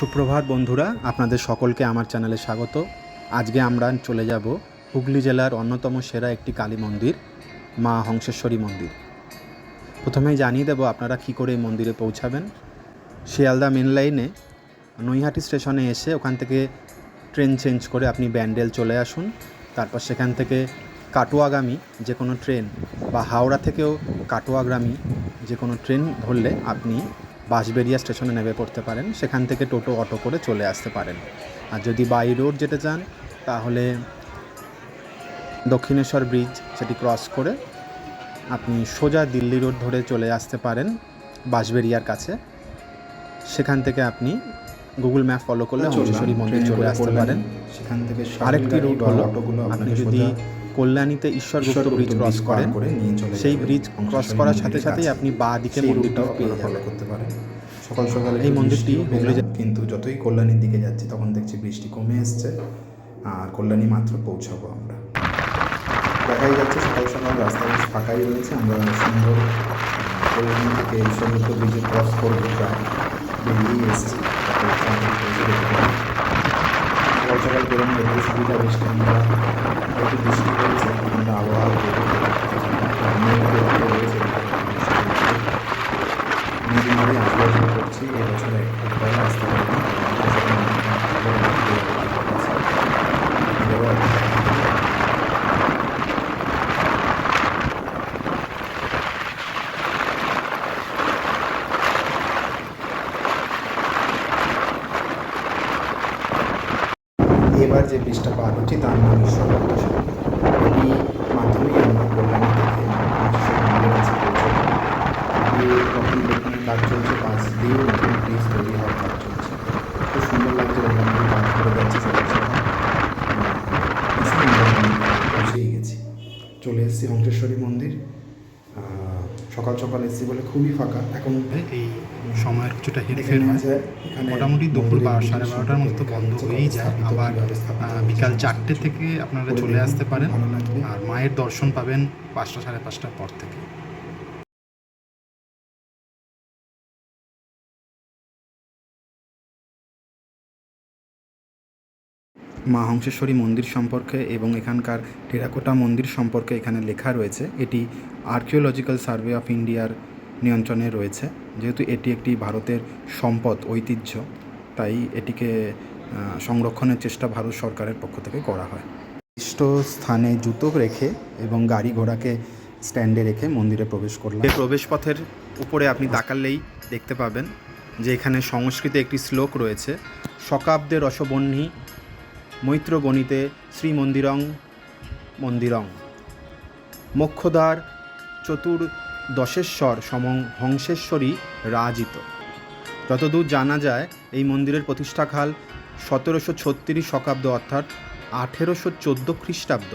সুপ্রভাত বন্ধুরা, আপনাদের সকলকে আমার চ্যানেলে স্বাগত। আজকে আমরা চলে যাব হুগলি জেলার অন্যতম সেরা একটি কালী মন্দির, মা হংসেশ্বরী মন্দির। প্রথমেই জানিয়ে দেব আপনারা কি করে এই মন্দিরে পৌঁছাবেন। শিয়ালদা মেন লাইনে, নৈহাটি স্টেশনে এসে ওখান থেকে ট্রেন চেঞ্জ করে আপনি ব্যান্ডেল চলে আসুন। তারপর সেখান থেকে কাটোয়াগামী যে কোনো ট্রেন বা হাওড়া থেকেও কাটোয়াগামী যে কোনো ট্রেন ধরলে আপনি বাঁশবেরিয়া স্টেশনে নেমে পড়তে পারেন। সেখান থেকে টোটো অটো করে চলে আসতে পারেন। আর যদি বাই রোড যেতে চান তাহলে দক্ষিণেশ্বর ব্রিজ সেটি ক্রস করে আপনি সোজা দিল্লি রোড ধরে চলে আসতে পারেন বাঁশবেরিয়ার কাছে। সেখান থেকে আপনি গুগল ম্যাপ ফলো করলে হংসেশ্বরী মন্দির চলে আসতে পারেন। সেখান থেকে আরেকটি রুট হলো আপনি যদি কল্যাণীতে ঈশ্বরগুপ্ত ব্রিজ ক্রস করেন সেই ব্রিজ ক্রস করার সাথে সাথেই আপনি বা দিকে মন্দিরটাও পেয়ে যাবেন। করতে পারেন। সকাল সকাল এই মন্দিরটি হুগলি কিন্তু যতই কল্যাণীর দিকে যাচ্ছি তখন দেখছি বৃষ্টি কমে এসছে আর কল্যাণী মাত্র পৌঁছাবো আমরা। দেখাই যাচ্ছে সকাল সকাল রাস্তা বেশ ফাঁকাই রয়েছে আমরা সুন্দর কল্যাণী থেকে ঈশ্বরদত্ত ব্রিজে ক্রস করব প্রায় এসেছি তারপর ওখান থেকে পৌঁছে যেতে পারি। সকাল সকাল বেরোনো একটু সুবিধা বেশ ঠান্ডা একটু বৃষ্টি হয়েছে ঠান্ডা আবহাওয়া রয়েছে। অনেকদিন ধরে আসলে আসলে করছি এবছর একবার আসতে পারিনি এবার যে ব্রিজটা পার হচ্ছি তার নাম খুবই ফাঁকা। এখন এই সময়ের কিছুটা হেরফের হয়। মোটামুটি দুপুর বারো সাড়ে বারোটার মতো বন্ধ হয়েই যায়। আবার বিকাল চারটে থেকে আপনারা চলে আসতে পারেন। আর মায়ের দর্শন পাবেন পাঁচটা সাড়ে পাঁচটার পর থেকে। মা হংসেশ্বরী মন্দির সম্পর্কে এবং এখানকার টেরাকোটা মন্দির সম্পর্কে এখানে লেখা রয়েছে। এটি আর্কিওলজিক্যাল সার্ভে অফ ইন্ডিয়ার নিয়ন্ত্রণে রয়েছে। যেহেতু এটি একটি ভারতের সম্পদ ঐতিহ্য তাই এটিকে সংরক্ষণের চেষ্টা ভারত সরকারের পক্ষ থেকে করা হয়। নির্দিষ্ট স্থানে জুতো রেখে এবং গাড়ি ঘোড়াকে স্ট্যান্ডে রেখে মন্দিরে প্রবেশ করলাম। এই প্রবেশপথের উপরে আপনি তাকালেই দেখতে পাবেন যে এখানে সংস্কৃতে একটি শ্লোক রয়েছে। শকাব্দে রসবহ্নি মৈত্র গণিতে শ্রীমন্দিরং মন্দিরং। মোক্ষদ্বার চতুর্দশেশ্বর সমং হংসেশ্বরী রাজিত। যতদূর জানা যায়, এই মন্দিরের প্রতিষ্ঠাকাল সতেরোশো ছত্রিশ শকাব্দ অর্থাৎ আঠেরোশো চোদ্দ খ্রিস্টাব্দ।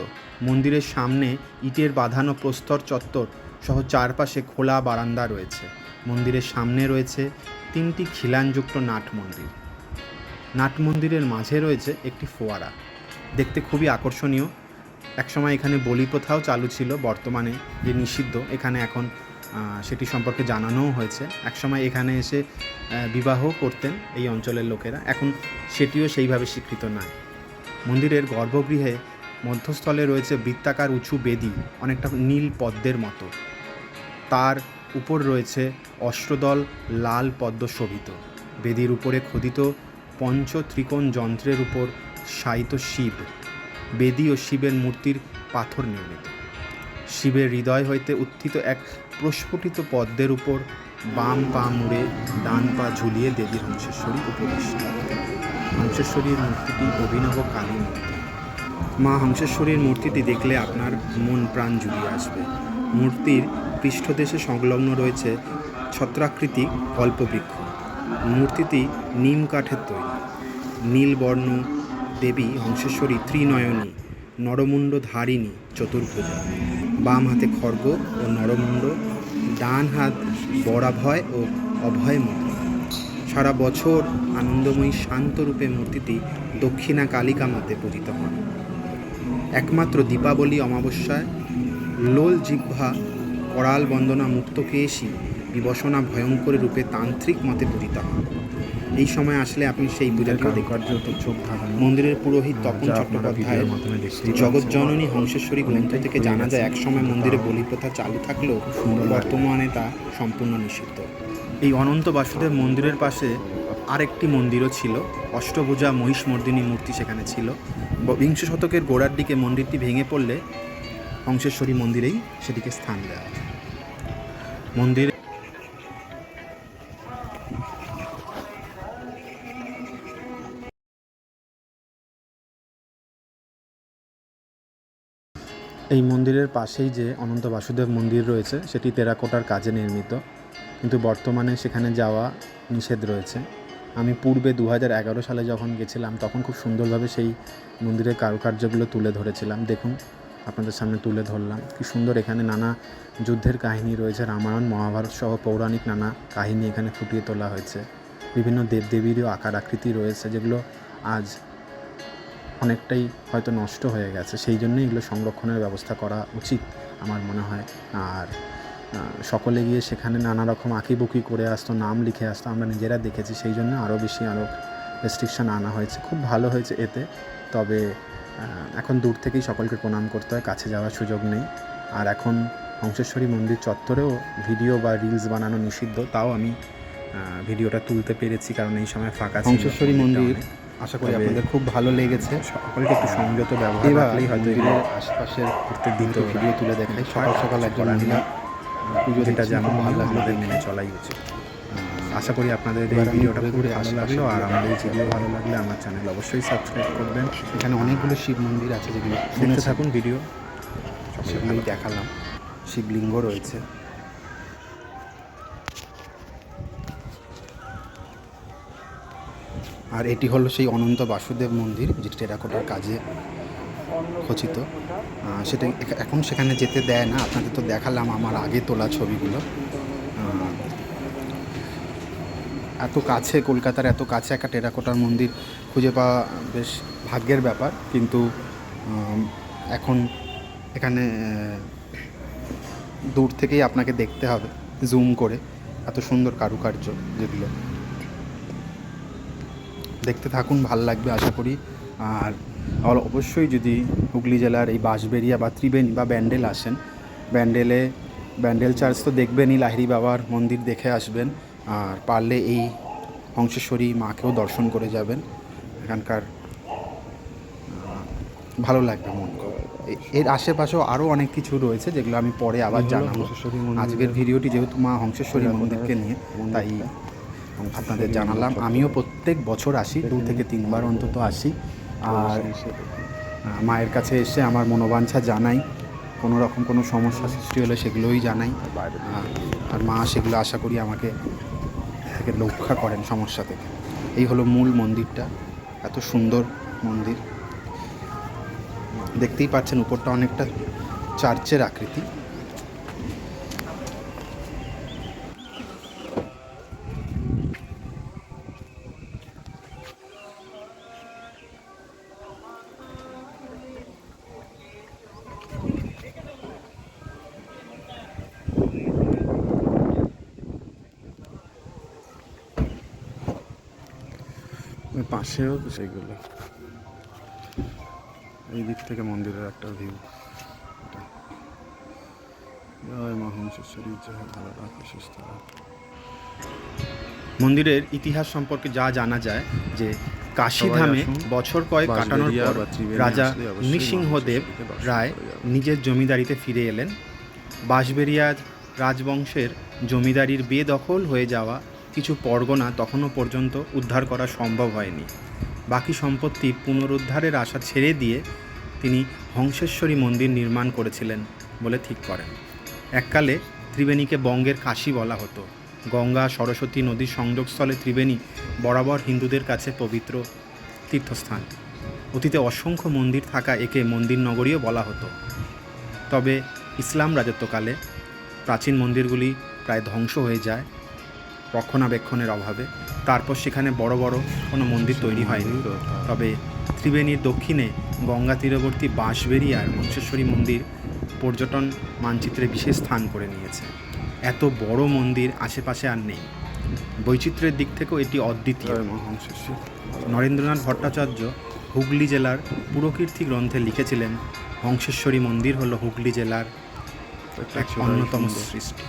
মন্দিরের সামনে ইটের বাঁধানো প্রস্তর চত্বর সহ চারপাশে খোলা বারান্দা রয়েছে। মন্দিরের সামনে রয়েছে তিনটি খিলানযুক্ত নাট মন্দির। নাট মন্দিরের মাঝে রয়েছে একটি ফোয়ারা। দেখতে খুবই আকর্ষণীয়। একসময় এখানে বলি প্রথাও চালু ছিল, বর্তমানে যে নিষিদ্ধ, এখানে এখন সেটি সম্পর্কে জানানোও হয়েছে। একসময় এখানে এসে বিবাহ করতেন এই অঞ্চলের লোকেরা। এখন সেটিও সেইভাবে স্বীকৃত নয় মন্দিরের গর্ভগৃহে মধ্যস্থলে রয়েছে বৃত্তাকার উঁচু বেদি, অনেকটা নীল পদ্মের মতো। তার উপর রয়েছে অষ্টদল লাল পদ্ম শোভিত। বেদির উপরে খোদিত পঞ্চ ত্রিকোণ যন্ত্রের উপর শায়িত শিব। বেদি ও শিবের মূর্তির পাথর নির্মিত। শিবের হৃদয় হইতে উত্থিত এক প্রস্ফুটিত পদ্মের উপর বাম পা মুড়ে ডান পা ঝুলিয়ে দেবী হংসেশ্বরী উপবিষ্ট হংসেশ্বরীর মূর্তিটি অভিনব কালী মূর্তি। মা হংসেশ্বরীর মূর্তিটি দেখলে আপনার মন প্রাণ জুড়িয়ে আসবে। মূর্তির পৃষ্ঠদেশে সংলগ্ন রয়েছে ছত্রাকৃতি কল্পবৃক্ষ। মূর্তিটি নিম কাঠের তৈরি। নীলবর্ণ দেবী হংসেশ্বরী ত্রিনয়নী। নরমুণ্ড ধারিণী চতুর্ভুজা। বাম হাতে খর্গ ও নরমুণ্ড, ডান হাত বরাভয় ও অভয় মুদ্রা সারা বছর আনন্দময়ী শান্তরূপে মূর্তিটি দক্ষিণা কালিকা মাতে পূজিত হন একমাত্র দীপাবলি অমাবস্যায় লোল জিহ্বা, করাল বন্দনা মুক্ত মুক্তকেশী বিবসনা ভয়ঙ্কর রূপে তান্ত্রিক মতে পূজিত হন। এই সময় আসলে আপনি সেই ধাঁধানো। মন্দিরের পুরোহিত তপন চট্টোপাধ্যায়ের জগজ্জননী হংসেশ্বরী গ্রন্থ থেকে জানা যায় একসময় মন্দিরে বলি প্রথা চালু থাকলেও বর্তমানে তা সম্পূর্ণ নিষিদ্ধ। এই অনন্ত বাসুদেব মন্দিরের পাশে আরেকটি মন্দিরও ছিল। অষ্টভুজা মহিষমর্দিনী মূর্তি সেখানে ছিল। বিংশ শতকের গোড়ার দিকে মন্দিরটি ভেঙে পড়লে হংসেশ্বরী মন্দিরেই সেটিকে স্থান দেওয়া মন্দির এই মন্দিরের পাশেই যে অনন্ত বাসুদেব মন্দির রয়েছে, সেটি টেরাকোটার কাজে নির্মিত। কিন্তু বর্তমানে সেখানে যাওয়া নিষেধ রয়েছে। আমি পূর্বে দু এগারো সালে যখন গেছিলাম, তখন খুব সুন্দরভাবে সেই মন্দিরের কারুকার্যগুলো তুলে ধরেছিলাম। দেখুন, আপনাদের সামনে তুলে ধরলাম। কি সুন্দর এখানে নানা যুদ্ধের কাহিনী রয়েছে। রামায়ণ, মহাভারত সহ পৌরাণিক নানা কাহিনী এখানে ফুটিয়ে তোলা হয়েছে। বিভিন্ন দেবদেবীরও আকার আকৃতি রয়েছে, যেগুলো আজ অনেকটাই হয়তো নষ্ট হয়ে গেছে। সেই জন্যই এগুলো সংরক্ষণের ব্যবস্থা করা উচিত আমার মনে হয়। আর সকলে গিয়ে সেখানে নানা রকম আঁকিবুকি করে আসতো নাম লিখে আসতো আমরা নিজেরা দেখেছি। সেই জন্য আরও বেশি আরও রেস্ট্রিকশন আনা হয়েছে। খুব ভালো হয়েছে এতে। তবে এখন দূর থেকেই সকলকে প্রণাম করতে হয় কাছে যাওয়ার সুযোগ নেই। আর এখন হংসেশ্বরী মন্দির চত্বরেও ভিডিও বা রিলস বানানো নিষিদ্ধ। তাও আমি ভিডিওটা তুলতে পেরেছি কারণ এই সময় ফাঁকা হংসেশ্বরী মন্দির। আশা করি আপনাদের খুব ভালো লেগেছে। সকলকে একটু সংযত ব্যবহার রাখলেই হয়তো এগুলো আশেপাশের প্রত্যেক দিন তো ভিডিও তুলে দেখাই। সকাল সকাল একজন মহিলা পুজো যেটা যেমন ভালো আমাদের। মেনে চলাই উচিত। আশা করি আপনাদের এই ভিডিওটা ঘুরে খুব ভালো লাগল। আর আমাদের এই ভিডিও ভালো লাগলে আমার চ্যানেল অবশ্যই সাবস্ক্রাইব করবেন। এখানে অনেকগুলো শিব মন্দির আছে যেগুলো দেখতে থাকুন ভিডিও। সেগুলোই দেখালাম। শিবলিঙ্গ রয়েছে। আর এটি হলো সেই অনন্ত বাসুদেব মন্দির, যেটি টেরাকোটার কাজে খচিত। সেটা এখন সেখানে যেতে দেয় না, আপনাদের তো দেখালাম আমার আগে তোলা ছবিগুলো। এত কাছে, কলকাতার এত কাছে একটা টেরাকোটার মন্দির খুঁজে পাওয়া বেশ ভাগ্যের ব্যাপার, কিন্তু এখন এখানে দূর থেকেই আপনাকে দেখতে হবে, জুম করে। এত সুন্দর কারুকার্য যেগুলো। দেখতে থাকুন ভালো লাগবে আশা করি। আর আর অবশ্যই যদি হুগলি জেলার এই বাঁশবেরিয়া বা ত্রিবেণী বা ব্যান্ডেল আসেন ব্যান্ডেলে ব্যান্ডেল চার্চ তো দেখবেনই লাহিড়ি বাবার মন্দির দেখে আসবেন। আর পারলে এই হংসেশ্বরী মাকেও দর্শন করে যাবেন। এখানকার ভালো লাগবে মন এর আশেপাশেও আরও অনেক কিছু রয়েছে যেগুলো আমি পরে আবার জানাব। আজকের ভিডিওটি যেহেতু মা হংসেশ্বরী মন্দিরকে নিয়ে তাই আপনাদের জানালাম। আমিও প্রত্যেক বছর আসি, দু থেকে তিনবার অন্তত আসি। আর মায়ের কাছে এসে আমার মনোবাঞ্ছা জানাই। কোনো রকম কোনো সমস্যা সৃষ্টি হলে সেগুলোই জানাই। আর মা সেগুলো আশা করি আমাকে থেকে রক্ষা করেন সমস্যা থেকে। এই হলো মূল মন্দিরটা, এত সুন্দর মন্দির। দেখতেই পাচ্ছেন উপরটা অনেকটা চার্চের আকৃতি। পাশেও সেইগুলো এই দিক থেকে মন্দিরের একটা ভিউ জয় মা জয় ভালো মন্দিরের ইতিহাস সম্পর্কে যা জানা যায় যে কাশীধামে। বছর কয়েক কাটানোর পর রাজা নৃসিংহদেব রায় নিজের জমিদারিতে ফিরে এলেন। বাঁশবেরিয়া রাজবংশের জমিদারির বেদখল হয়ে যাওয়া কিছু পরগনা তখনও পর্যন্ত উদ্ধার করা সম্ভব হয়নি। বাকি সম্পত্তি পুনরুদ্ধারের আশা ছেড়ে দিয়ে তিনি হংসেশ্বরী মন্দির নির্মাণ করেছিলেন বলে ঠিক করেন। এককালে ত্রিবেণীকে বঙ্গের কাশী বলা হতো। গঙ্গা, সরস্বতী নদীর সংযোগস্থলে ত্রিবেণী বরাবর হিন্দুদের কাছে পবিত্র তীর্থস্থান। অতীতে অসংখ্য মন্দির থাকা একে মন্দির নগরীও বলা হতো। তবে ইসলাম রাজত্বকালে প্রাচীন মন্দিরগুলি প্রায় ধ্বংস হয়ে যায় রক্ষণাবেক্ষণের অভাবে। তারপর সেখানে বড় বড় কোনো মন্দির তৈরি হয়নি। তবে ত্রিবেণীর দক্ষিণে গঙ্গা তীরবর্তী বাঁশবেরিয়ার মঞ্চেশ্বরী মন্দির পর্যটন মানচিত্রে বিশেষ স্থান করে নিয়েছে। এত বড় মন্দির আশেপাশে আর নেই। বৈচিত্র্যের দিক থেকেও এটি অদ্বিতীয়। নরেন্দ্রনাথ ভট্টাচার্য হুগলি জেলার পুরকীর্তি গ্রন্থে লিখেছিলেন হংসেশ্বরী মন্দির হল হুগলি জেলার এক অন্যতম সৃষ্টি।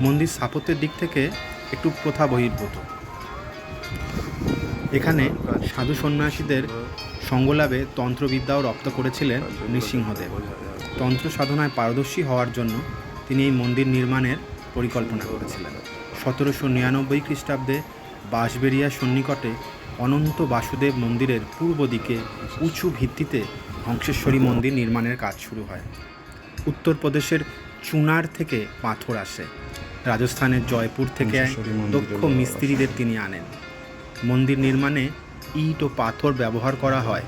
মন্দির স্থাপত্যের দিক থেকে একটু প্রথা বহির্ভূত। এখানে সাধু সন্ন্যাসীদের সঙ্গলাভে তন্ত্রবিদ্যাও রপ্ত করেছিলেন নৃসিংহদেব। তন্ত্র সাধনায় পারদর্শী হওয়ার জন্য তিনি এই মন্দির নির্মাণের পরিকল্পনা করেছিলেন। সতেরোশো নিরানব্বই খ্রিস্টাব্দে বাঁশবেরিয়া সন্নিকটে অনন্ত বাসুদেব মন্দিরের পূর্ব দিকে উঁচু ভিত্তিতে হংসেশ্বরী মন্দির নির্মাণের কাজ শুরু হয়। উত্তরপ্রদেশের চুনার থেকে পাথর আসে। রাজস্থানের জয়পুর থেকে দক্ষ মিস্ত্রিদের তিনি আনেন। মন্দির নির্মাণে ইট ও পাথর ব্যবহার করা হয়।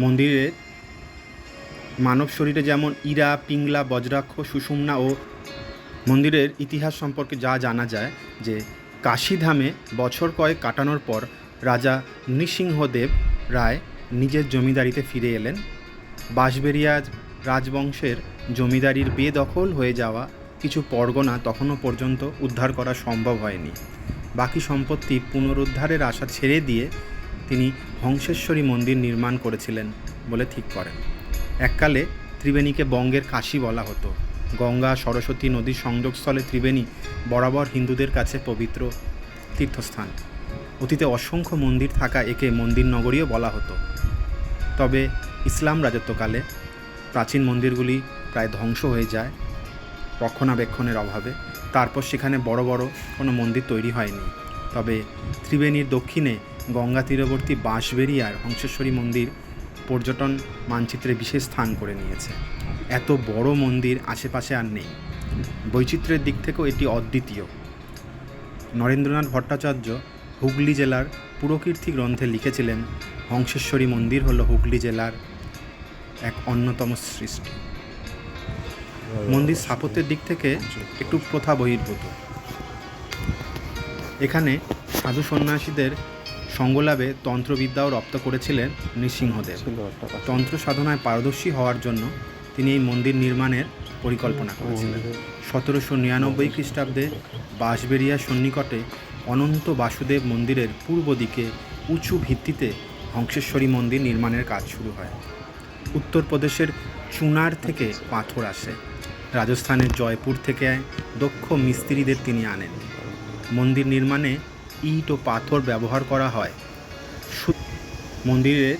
মন্দিরের মানব শরীরে যেমন ইরা পিংলা বজ্রাক্ষ সুষুম্না ও মন্দিরের ইতিহাস সম্পর্কে যা জানা যায় যে কাশীধামে বছর কয়েক কাটানোর পর রাজা নৃসিংহদেব রায় নিজের জমিদারিতে ফিরে এলেন। বাঁশবেরিয়া রাজবংশের জমিদারির বেদখল হয়ে যাওয়া কিছু পরগনা তখনও পর্যন্ত উদ্ধার করা সম্ভব হয়নি। বাকি সম্পত্তি পুনরুদ্ধারের আশা ছেড়ে দিয়ে তিনি হংসেশ্বরী মন্দির নির্মাণ করেছিলেন বলে ঠিক করেন। এককালে ত্রিবেণীকে বঙ্গের কাশী বলা হতো। গঙ্গা, সরস্বতী নদীর সংযোগস্থলে ত্রিবেণী বরাবর হিন্দুদের কাছে পবিত্র তীর্থস্থান। অতীতে অসংখ্য মন্দির থাকা একে মন্দির নগরীও বলা হতো। তবে ইসলাম রাজত্বকালে প্রাচীন মন্দিরগুলি প্রায় ধ্বংস হয়ে যায় রক্ষণাবেক্ষণের অভাবে। তারপর সেখানে বড় বড় কোনো মন্দির তৈরি হয়নি। তবে ত্রিবেণীর দক্ষিণে গঙ্গা তীরবর্তী বাঁশবেরিয়ার হংসেশ্বরী মন্দির পর্যটন মানচিত্রে বিশেষ স্থান করে নিয়েছে। এত বড় মন্দির আশেপাশে আর নেই। বৈচিত্র্যের দিক থেকেও এটি অদ্বিতীয়। নরেন্দ্রনাথ ভট্টাচার্য হুগলি জেলার পুরকীর্তি গ্রন্থে লিখেছিলেন, হংসেশ্বরী মন্দির হল হুগলি জেলার এক অন্যতম সৃষ্টি। মন্দির স্থাপত্যের দিক থেকে একটু প্রথা বহির্ভূত। এখানে সাধু সন্ন্যাসীদের সঙ্গলাভে তন্ত্রবিদ্যাও রপ্ত করেছিলেন নৃসিংহদেব। তন্ত্র সাধনায় পারদর্শী হওয়ার জন্য তিনি এই মন্দির নির্মাণের পরিকল্পনা করেছিলেন। সতেরোশো নিরানব্বই খ্রিস্টাব্দে বাঁশবেরিয়া সন্নিকটে অনন্ত বাসুদেব মন্দিরের পূর্ব দিকে উঁচু ভিত্তিতে হংসেশ্বরী মন্দির নির্মাণের কাজ শুরু হয়। উত্তরপ্রদেশের চুনার থেকে পাথর আসে। রাজস্থানের জয়পুর থেকে দক্ষ মিস্ত্রিদের তিনি আনেন। মন্দির নির্মাণে ইট ও পাথর ব্যবহার করা হয়। মন্দিরের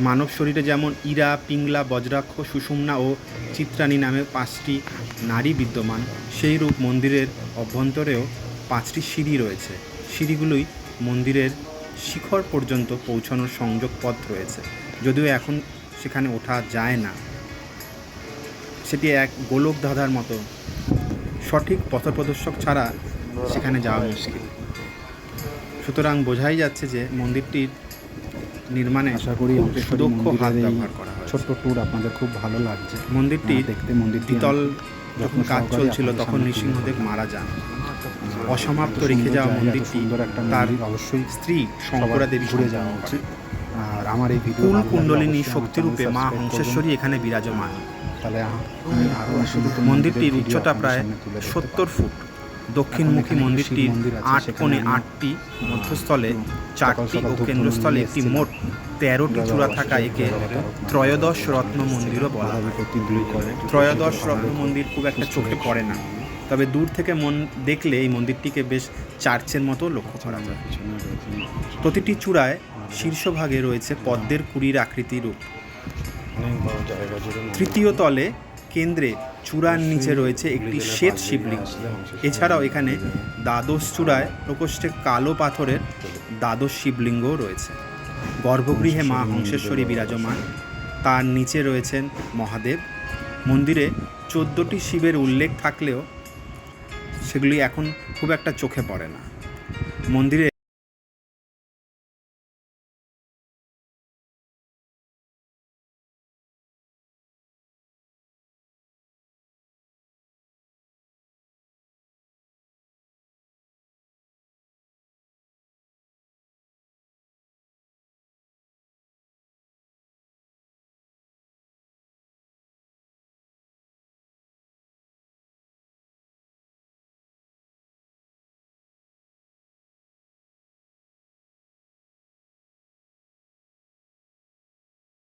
মানব শরীরে যেমন ইরা, পিংলা, বজ্রাক্ষ, সুষুম্না ও চিত্রাণী নামে পাঁচটি নারী বিদ্যমান, সেই রূপ মন্দিরের অভ্যন্তরেও পাঁচটি সিঁড়ি রয়েছে। সিঁড়িগুলোই মন্দিরের শিখর পর্যন্ত পৌঁছানোর সংযোগ পথ রয়েছে। যদিও এখন সেখানে ওঠা যায় না। সেটি এক গোলক ধাঁধার মতো। সঠিক পথপ্রদর্শক ছাড়া সেখানে যাওয়া মুশকিল। সুতরাং বোঝাই যাচ্ছে যে মন্দিরটির নির্মাণে আশা করি সুদক্ষ হাত ব্যবহার করা হয় ছোট্ট ট্যুর আপনাদের খুব ভালো লাগছে। মন্দিরটি দেখতে মন্দিরটি দ্বিতল যখন কাজ চলছিল তখন নৃসিংহদেব মারা যান। অসমাপ্ত রেখে যাওয়া মন্দিরটি একটা তার অবশ্যই স্ত্রী শঙ্করা দেবী ঘুরে যাওয়া উচিত। আর আমার এই ভিডিও কুণ্ডলিনী শক্তিরূপে মা হংসেশ্বরী এখানে বিরাজমান। তাহলে আমি আরও আসলে মন্দিরটির উচ্চতা প্রায় সত্তর ফুট। দক্ষিণমুখী এখানে মন্দিরটির শিব মন্দির আছে, আট কোণে আটটি মধ্যস্থলে চারটি ও কেন্দ্রস্থলে একটি মোট তেরোটি চূড়া থাকা একে ত্রয়োদশ রত্ন মন্দিরও বলা হয়। ত্রয়োদশ রত্ন মন্দির খুব একটা চোখে পড়ে না। তবে দূর থেকে মন দেখলে এই মন্দিরটিকে বেশ চার্চের মতো লক্ষ্য করা যায়। প্রতিটি চূড়ায় শীর্ষভাগে রয়েছে পদ্মের কুড়ির আকৃতি রূপ। তৃতীয় তলে কেন্দ্রে চূড়ার নিচে রয়েছে একটি শ্বেত শিবলিঙ্গ। এছাড়াও এখানে দ্বাদশ চূড়ায় প্রকোষ্ঠে কালো পাথরের দ্বাদশ শিবলিঙ্গও রয়েছে। গর্ভগৃহে মা হংসেশ্বরী বিরাজমান। তার নিচে রয়েছেন মহাদেব। মন্দিরে চোদ্দোটি শিবের উল্লেখ থাকলেও সেগুলি এখন খুব একটা চোখে পড়ে না। মন্দিরে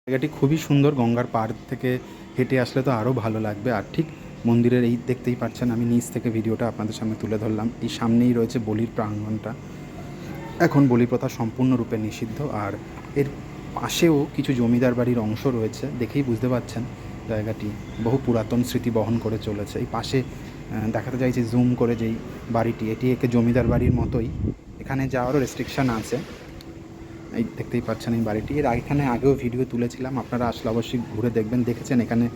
জায়গাটি খুবই সুন্দর, গঙ্গার পাড় থেকে হেঁটে আসলে তো আরও ভালো লাগবে। আর ঠিক মন্দিরের এই দেখতেই পাচ্ছেন, আমি নিচ থেকে ভিডিওটা আপনাদের সামনে তুলে ধরলাম। এই সামনেই রয়েছে বলির প্রাঙ্গণটা এখন বলি প্রথা সম্পূর্ণরূপে নিষিদ্ধ, আর এর পাশেও কিছু জমিদার বাড়ির অংশ রয়েছে। দেখেই বুঝতে পাচ্ছেন জায়গাটি, বহু পুরাতন স্মৃতি বহন করে চলেছে। এই পাশে দেখাতে চাইছি জুম করে যেই বাড়িটি, এটি একে জমিদার বাড়ির মতোই। এখানে যাওয়ারও রেস্ট্রিকশান আছে। এই দেখতেই পাচ্ছেন এই বাড়িটি। এর এখানে আগেও ভিডিও তুলেছিলাম, আপনারা আসলে অবশ্যই ঘুরে দেখবেন। দেখেছেন এখানে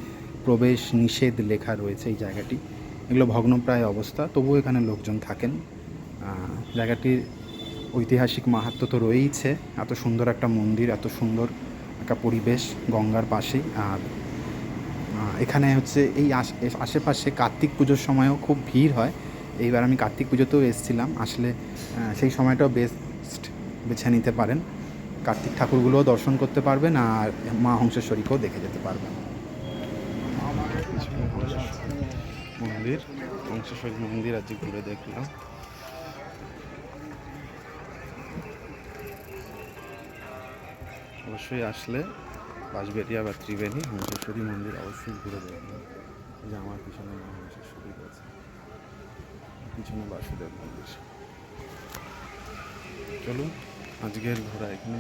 প্রবেশ নিষেধ লেখা রয়েছে এই জায়গাটি। এগুলো ভগ্নপ্রায় অবস্থা, তবুও এখানে লোকজন থাকেন। জায়গাটির ঐতিহাসিক মাহাত্ম তো রয়েইছে। এত সুন্দর একটা মন্দির, এত সুন্দর একটা পরিবেশ গঙ্গার পাশেই। আর এখানে হচ্ছে এই আশ- আশেপাশে কার্তিক পুজোর সময়ও খুব ভিড় হয়। এইবার আমি কার্তিক পুজোতেও এসেছিলাম। আসলে সেই সময়টাও বেস্ট বেছে নিতে পারেন। কার্তিক ঠাকুরগুলোও দর্শন করতে পারবেন আর মা হংসেশ্বরীকেও দেখে যেতে পারবেন। মন্দির, হংসেশ্বরী মন্দির আজকে ঘুরে দেখলাম। অবশ্যই আসলে বাঁশবেরিয়া বা ত্রিবেণী হংসেশ্বরী মন্দির অবশ্যই ঘুরে দেখবেন। যে আমার পিছনে মা হংসেশ্বরী রয়েছে। পিছনে বাসুদেব মন্দির। চলুন। আজকের ঘোরা এখানে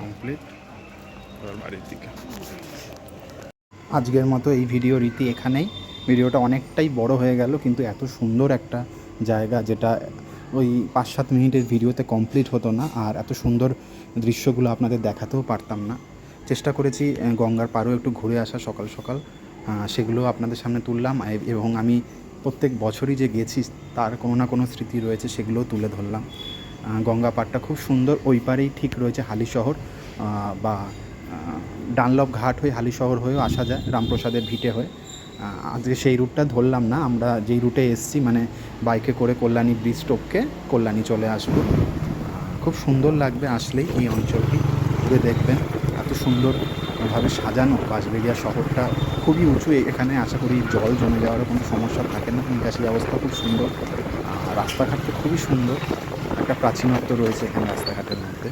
কমপ্লিট এবার বাড়ির দিকে। আজকের মতো এই ভিডিও রীতি এখানেই। ভিডিওটা অনেকটাই বড় হয়ে গেল, কিন্তু এত সুন্দর একটা জায়গা যেটা ওই পাঁচ সাত মিনিটের ভিডিওতে কমপ্লিট হতো না, আর এত সুন্দর দৃশ্যগুলো আপনাদের দেখাতেও পারতাম না। চেষ্টা করেছি গঙ্গার পাড়েও একটু ঘুরে আসা সকাল সকাল। সেগুলো আপনাদের সামনে তুললাম এবং আমি প্রত্যেক বছরই যে গেছি, তার কোনো না কোনো স্মৃতি রয়েছে, সেগুলোও তুলে ধরলাম। গঙ্গা পাড়টা খুব সুন্দর। ওই পারেই ঠিক রয়েছে হালি শহর। বা ডানলপ ঘাট হয়ে হালি শহর হয়েও আসা যায়, রামপ্রসাদের ভিটে হয়ে। আজকে সেই রুটটা ধরলাম না, আমরা যেই রুটে এসেছি মানে বাইকে করে কল্যাণী ব্রিজ টপকে কল্যাণী চলে আসব। খুব সুন্দর লাগবে আসলেই এই অঞ্চলটি, ঘুরে দেখবেন। এত সুন্দরভাবে সাজানো বাঁশবেড়িয়া শহরটা, খুবই উঁচু এখানে আশা করি জল জমে যাওয়ারও কোনো সমস্যা থাকে না। নিকাশি ব্যবস্থা খুব সুন্দর। আর রাস্তাঘাট তো খুবই সুন্দর। একটা প্রাচীনত্ব রয়েছে এখানে রাস্তাঘাটের মধ্যে।